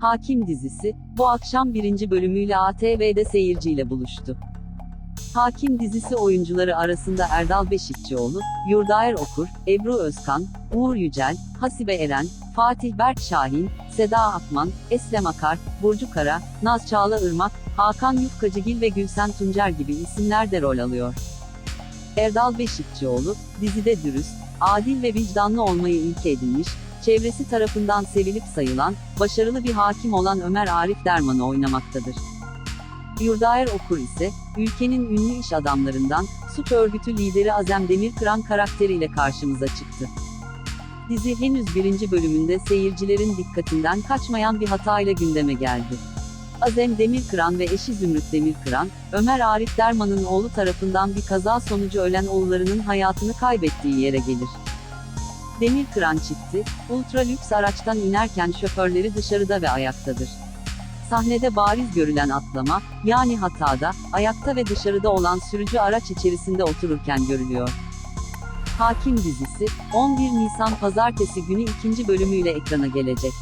Hakim dizisi, bu akşam birinci bölümüyle ATV'de seyirciyle buluştu. Hakim dizisi oyuncuları arasında Erdal Beşikçioğlu, Yurdaer Okur, Ebru Özkan, Uğur Yücel, Hasibe Eren, Fatih Berk Şahin, Seda Akman, Eslem Akar, Burcu Kara, Naz Çağla Irmak, Hakan Yufkacıgil ve Gülsen Tuncer gibi isimler de rol alıyor. Erdal Beşikçioğlu, dizide dürüst, adil ve vicdanlı olmayı ilke edinmiş, çevresi tarafından sevilip sayılan, başarılı bir hakim olan Ömer Arif Derman'ı oynamaktadır. Yurdaer Okur ise, ülkenin ünlü iş adamlarından, suç örgütü lideri Azem Demirkıran karakteriyle karşımıza çıktı. Dizi henüz birinci bölümünde seyircilerin dikkatinden kaçmayan bir hatayla gündeme geldi. Azem Demirkıran ve eşi Zümrüt Demirkıran, Ömer Arif Derman'ın oğlu tarafından bir kaza sonucu ölen oğullarının hayatını kaybettiği yere gelir. Demirkıran çifti, ultra lüks araçtan inerken şoförleri dışarıda ve ayaktadır. Sahnede bariz görülen atlama, yani hatada, ayakta ve dışarıda olan sürücü araç içerisinde otururken görülüyor. Hakim dizisi, 11 Nisan Pazartesi günü ikinci bölümüyle ekrana gelecek.